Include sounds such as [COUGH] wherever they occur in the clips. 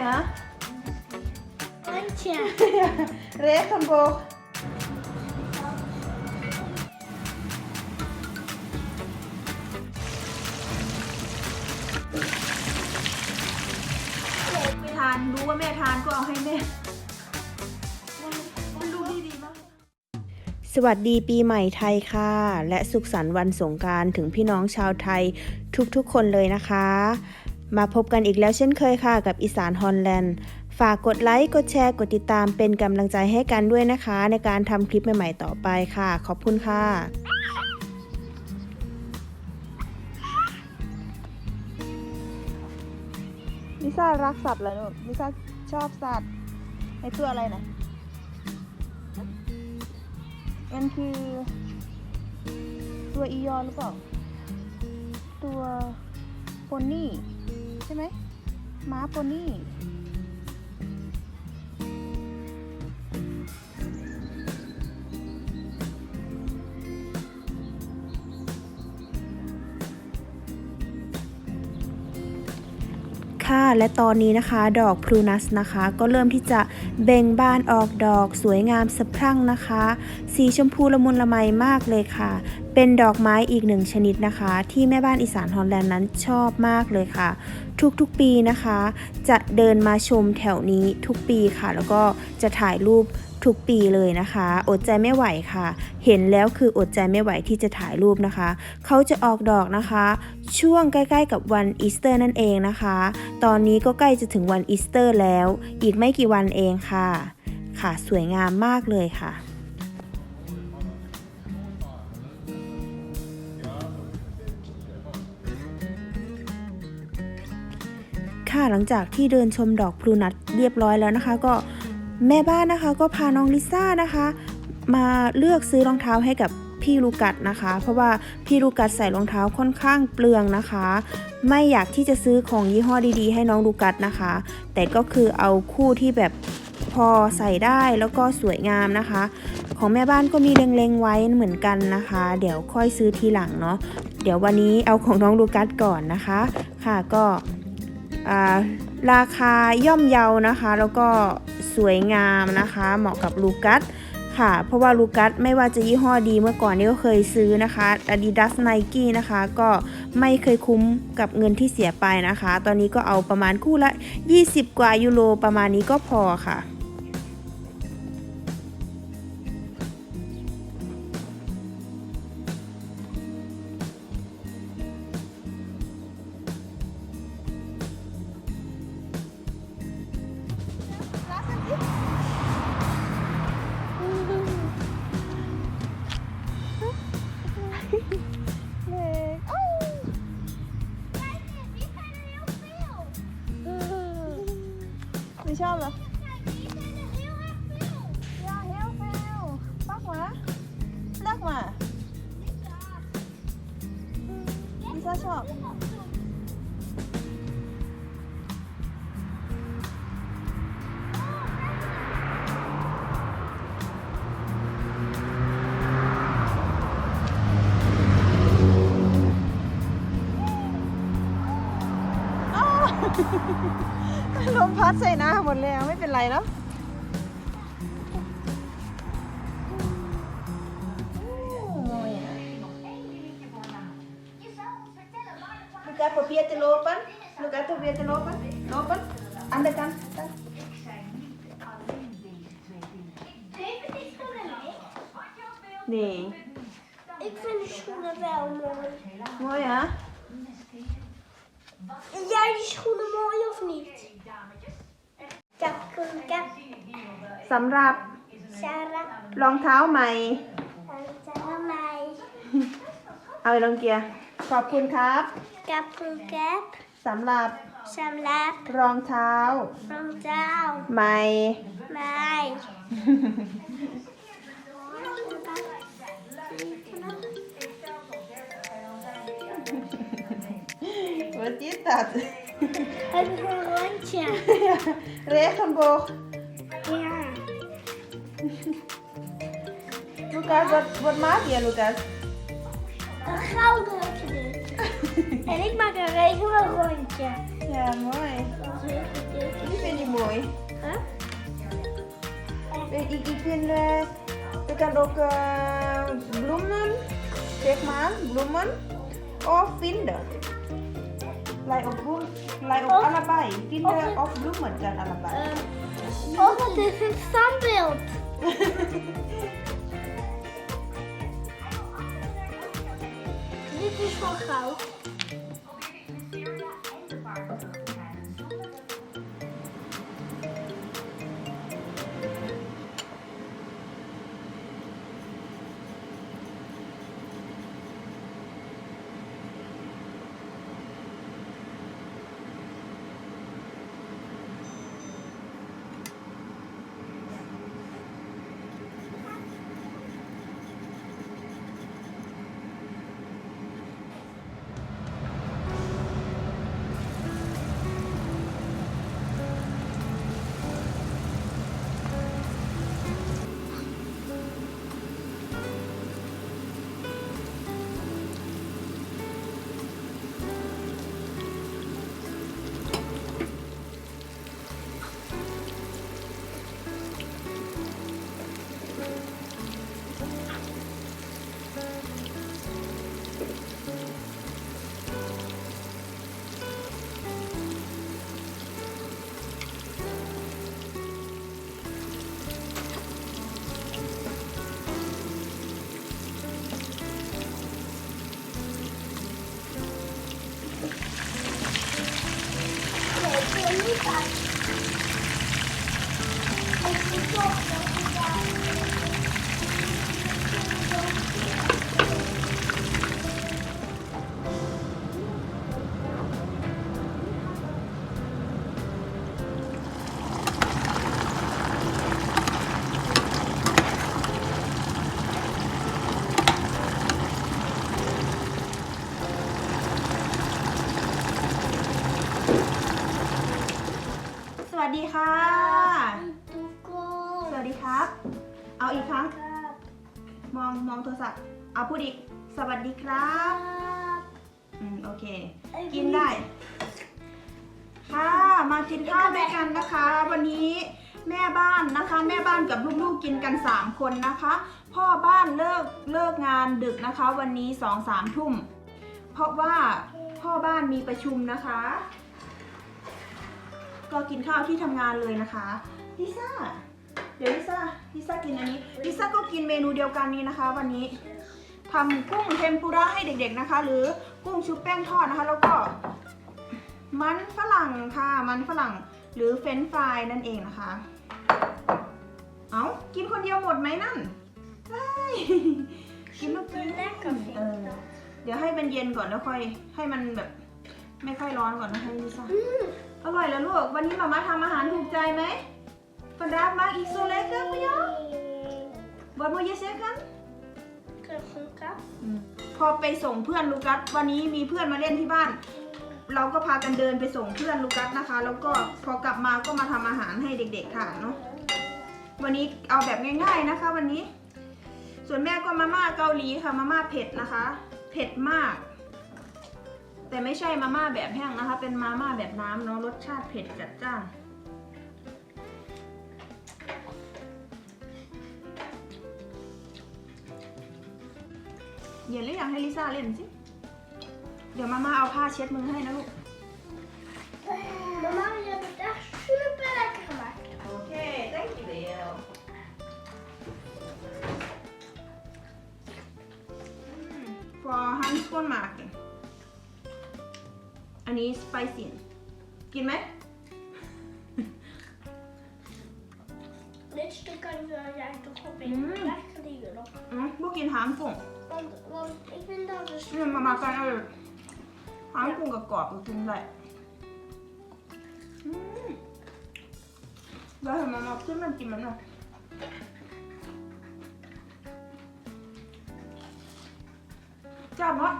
ja. Handje. Regenboog. ไม่ทานรู้ว่าแม่ทานก็เอาให้แม่มันดูดีดีมาก สวัสดีปีใหม่ไทยค่ะ และสุขสันต์วันสงกรารถึงพี่น้องชาวไทยทุกๆคนเลยนะคะ มาพบกันอีกแล้วเช่นเคยค่ะกับอีสานฮอลแลนด์ ฝากกดไลค์ กดแชร์ กดติดตามเป็นกำลังใจให้กันด้วยนะคะ ในการทำคลิปใหม่ๆต่อไปค่ะ ขอบคุณค่ะลิซ่ารักสัตว์เหรอลูลิซ่าชอบสัตว์ไอตัวอะไรนะมันคือตัวอียอนหรือเปล่า ตัวโพนี่ ช่ไหมม้าโพนี่ค่ะและตอนนี้นะคะดอกพลูนัสนะคะ ก็เริ่มที่จะเบ่งบานออกดอกสวยงามสะพรั่งนะคะ สีชมพูละมุนละไมมากเลยค่ะ เป็นดอกไม้อีกหนึ่งชนิดนะคะ ที่แม่บ้านอีสานฮอลแลนด์นั้นชอบมากเลยค่ะ ทุกๆปีนะคะ จะเดินมาชมแถวนี้ทุกปีค่ะ แล้วก็จะถ่ายรูปทุกปีเลยนะคะ อดใจไม่ไหวค่ะ เห็นแล้วคืออดใจไม่ไหวที่จะถ่ายรูปนะคะ เขาจะออกดอกนะคะ ช่วงใกล้ๆกับวันอีสเตอร์นั่นเองนะคะ ตอนนี้ก็ใกล้จะถึงวันอีสเตอร์แล้ว อีกไม่กี่วันเองค่ะ ค่ะสวยงามมากเลยค่ะ ค่ะหลังจากที่เดินชมดอกพลูนัทเรียบร้อยแล้วนะคะ ก็แม่บ้านนะคะ ก็พาน้องลิซ่านะคะ มาเลือกซื้อรองเท้าให้กับพี่ลูกัสนะคะ เพราะว่าพี่ลูกัสใส่รองเท้าค่อนข้างเปลืองนะคะ ไม่อยากที่จะซื้อของยี่ห้อดีๆ ให้น้องลูกัสนะคะ แต่ก็คือเอาคู่ที่แบบพอใส่ได้แล้วก็สวยงามนะคะ ของแม่บ้านก็มีเล็งๆไว้เหมือนกันนะคะ เดี๋ยวค่อยซื้อทีหลังเนาะเดี๋ยววันนี้เอาของน้องลูกัสก่อนนะคะ ค่ะก็ ราคาย่อมเยานะคะ แล้วก็สวยงามนะคะ เหมาะกับลูกัสค่ะ เพราะว่าลูกัสไม่ว่าจะยี่ห้อดีเมื่อก่อนนี้ก็เคยซื้อนะคะ Adidas Nike นะคะ ก็ไม่เคยคุ้มกับเงินที่เสียไปนะคะ ตอนนี้ก็เอาประมาณคู่ละ 20 กว่ายูโรประมาณนี้ก็พอค่ะ พัดใส่หน้าหมดแล้วไม่เป็นไรแล้ว Luca, probeer te lopen. Luca, probeer te lopen. Lopen. Aan de kant. Nee. Ik vind de schoenen wel mooi. Mooi hè? Vind jij die schoenen mooi of niet? Kap, kap, สำหรับ Sarah, รองเท้าใหม่ Sarah, mij. เอาไปลงเกียร์ขอบคุณครับ Kap, kap, สำหรับ Samlap, รองเท้า Frontaal, ใหม่ mij. Wat is dat? [LAUGHS] Het is een rondje. Regenboog. Ja. Lucas, wat, wat maak je, Lucas? Een gouden rondje dit. [LAUGHS] En ik maak een regenboog rondje. Ja, mooi. Die vind ik mooi. Huh? Ik, ik, ik vind, eh, je kan ook eh, bloemen, zeg maar, bloemen, of vinden. Lijkt op, bloem, op Of- allebei. Vinden of- of bloemen kan allebei. Oh, dat is een standbeeld. [LAUGHS] Dit is van goud. Ik wil วัสดีค่ะ ทุกคนสวัสดีครับ เอาอีกครั้งมองมองโทรศัพท์ เอาพูดอีก สวัสดีครับ อืม โอเคกินได้ ค่ะ มากินข้าวด้วยกันนะคะ วันนี้แม่บ้านนะคะ แม่บ้านกับลูกๆกินกัน 3 คนนะคะ พ่อบ้านเลิกเลิกงานดึกนะคะ วันนี้2อสามทุ่ม เพราะว่าพ่อบ้านมีประชุมนะคะ ก็กินข้าวที่ทำงานเลยนะคะลิซ่าเดี๋ยวลิซ่าลิซ่ากินอันนี้ลิซ่าก็กินเมนูเดียวกันนี้นะคะ วันนี้ทำกุ้งเทมปุระให้เด็กๆนะคะ หรือกุ้งชุบแป้งทอดนะคะ แล้วก็ มันฝรั่งค่ะ มันฝรั่งหรือเฟรนช์ฟรายนั่นเองนะคะ เอากินคนเดียวหมดไหมนั่นไม่กินลูกกิน Lekker เอ vind อ ik dat. เดี๋ยวให้มันเย็นก่อนแล้วค่อย ให้มันแบบ ไม่ค่อยร้อนก่อนนะให้ลิซ่า อร่อยแล้วลูก วันนี้มาม่าทำอาหารถูกใจไหมฟันดาบมาอีกโซเล็กครับพี่ยอวันโมเยเซกัน Kuchenka. พอไปส่งเพื่อนลูกัสวันนี้มีเพื่อนมาเล่นที่บ้าน เราก็พากันเดินไปส่งเพื่อนลูกัสนะคะ แล้วก็พอกลับมาก็มาทำอาหารให้เด็กๆทานเนาะวันนี้เอาแบบง่าย ๆนะคะ วันนี้ ส่วนแม่ก็มาม่าเกาหลีค่ะมาม่าเผ็ดนะคะ เผ็ดมาก แต่ไม่ใช่มาม่าแบบแห้งนะคะ เป็นมาม่าแบบน้ำเนาะรสชาติเผ็ดจัดจ้านเย็นหรือยังให้ลิซ่าเล่นสิ เดี๋ยวมาม่าเอาผ้าเช็ดมือให้นะลูก นนี้สไปซี่กินไหม Dit stuk kan je jij toch op in. Mm. Lekker die erop. อืมพวกกินหางกุ้ง Want, want ik vind dat dus นี่มามากันเอาเลยหางกุ้งกับกรอบๆกินได้อืมแล้วเห็นมามาขึ้นมันกินมันหน่อยจ้าบะ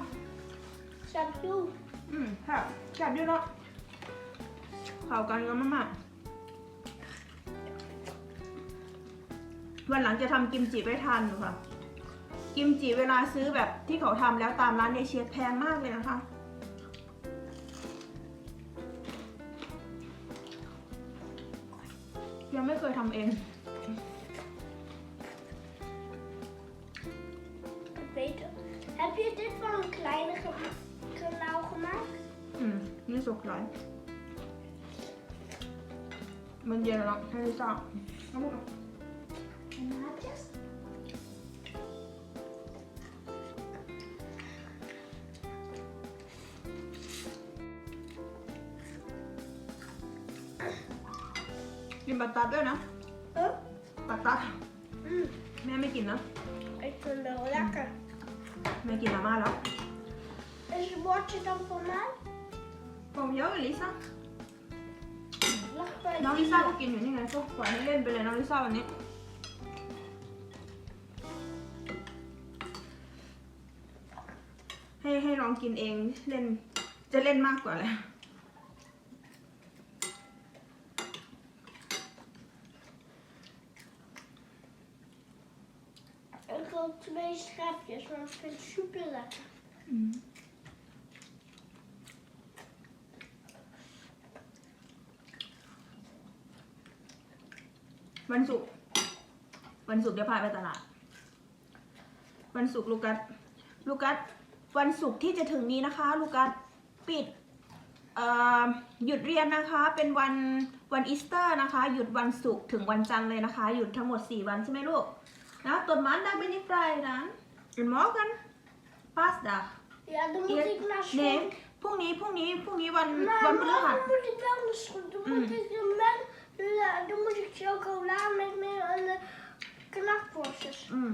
shampoo. อืมแซ่บแซ่บด้วยเนาะเข้ากันกันมากๆวันหลังจะทำกิมจิไปทานอยู่ค่ะ กิมจิเวลาซื้อแบบที่เขาทำแล้วตามร้านเอเชียแพงมากเลยนะคะยังไม่เคยทำเองเ e t e r Heb je dit van een kleine? Knauw gemaakt? อืมนี่สุกหลายมันเย็นแล้วให้ลิซ่าเอาหมด En maatjes? กินบัตตัดด้วยนะ Huh? บัตตัด Mm, แม่ไม่กินนะ ik vind het wel lekker. แม่กินมาม่าแล้ว Is het bordje dan voor mij? ผมเยอะเลยลิซ่า Lag bij น้อง de ลิซ่าก็กินอยู่นี่ไงก็ปล่อยให้เล่นไปเลยน้องลิซ่าวันนี้ ให้ให้ลองกินเองเล่น จะเล่นมากกว่าแหละ Ik wil twee schepjes, maar ik vind het super lekker. วันศุกร์วันศุกร์เดี๋ยวพาไปตลาด วันศุกร์ลูกัสลูกัสวันศุกร์ที่จะถึงนี้นะคะ ลูกัสปิดเอ่อหยุดเรียนนะคะเป็นวันวันอีสเตอร์นะคะ หยุดวันศุกร์ถึงวันจันทร์เลยนะคะ หยุดทั้งหมด 4 วันใช่ไหมลูกนะตัวมันได้เป็นยี่ไฟนั้นเป็นมอกันพาสดา Ja, dan moet ik naar เน school. พรุ่งนี้พรุ่งนี้พรุ่งนี้วัน Maar วันพฤหัส morgen moet ik wel naar school. Dan Mm. moet ik een mel- la- dan moet ik chocola met meer en de knakworstjes. อืม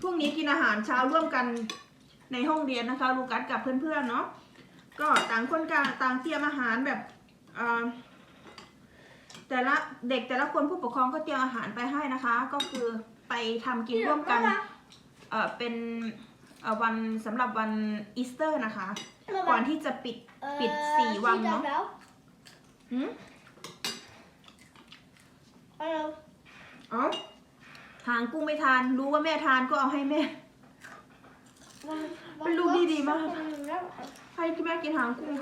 พรุ่งนี้กินอาหารเช้าร่วมกันในห้องเรียนนะคะลูกัสกับเพื่อนๆเนาะก็ต่างคนกลางต่างเตรียมอาหารแบบเอ่อแต่ละเด็กแต่ละคนผู้ปกครองก็เตรียมอาหารไปให้นะคะ ก็คือไปทำกิน Hier, ร่วมกัน mama. เอ่อเป็นเอ่อวันสำหรับวันอีสเตอร์นะคะ Mama. ก่อนที่จะปิด Eh, Piet, zie je zie wat, je dat no? wel? หืม Hallo. เอ๋อหางกุ้งไม่ทาน รู้ว่าแม่ทานก็เอาให้แม่ Wat- wat- Een Louis wat die is mag. dat voor een naam? ให้แม่กินหางกุ้ง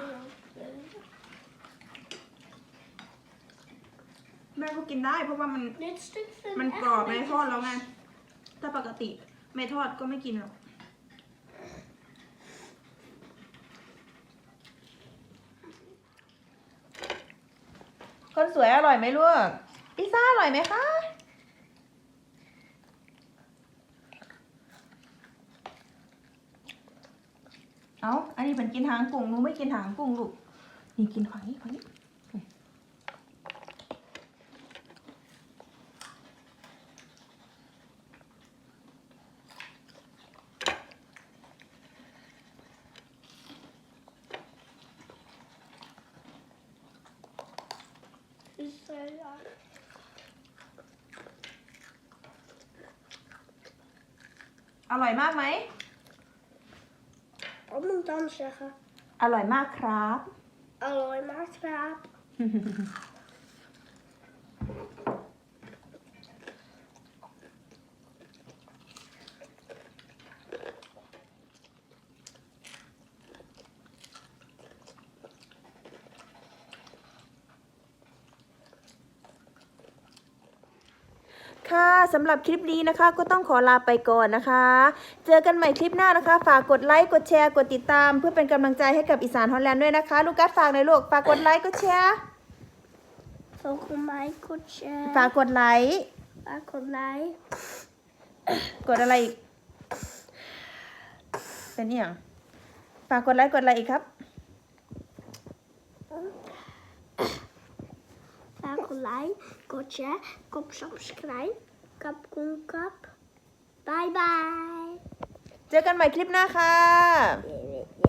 แม่ก็กินได้เพราะว่ามัน Dit stuk vind มัน ik กรอบ echt ไม่ een ทอด beetje แล้วไง ถ้าปกติไม่ทอดก็ไม่กินหรอก คนสวยอร่อยไหมลูก พิซซ่าอร่อยไหมคะ เอาอันนี้เป็นกินหางกุ้งหนูไม่กินหางกุ้งลูก นี่กินฝั่งนี้ฝั่งนี้ Dus, eh, ja. อร่อยมากไหม Wat moet ik dan zeggen? อร่อยมากครับ Alloy maar kraap. ค่ะสำหรับคลิปนี้นะคะ ก็ต้องขอลาไปก่อนนะคะ เจอกันใหม่คลิปหน้านะคะ ฝากกดไลค์กดแชร์กดติดตาม เพื่อเป็นกำลังใจให้กับอีสานฮอลแลนด์ด้วยนะคะ ลูกกัสฝากในอยลูกฝากกดไลค์กดแชร์ Volgens mij kotje. ฝากกดไลค์ Volgens mij. กดอะไรอีกเป็นอหย่างฝากกดไลค์กดอะไรอีกครับ Volgens mij kotje. Kop subscribe. Kap koen kap. Bye bye. เจอกันใหม่คลิปหน้าค่ะ Yeah.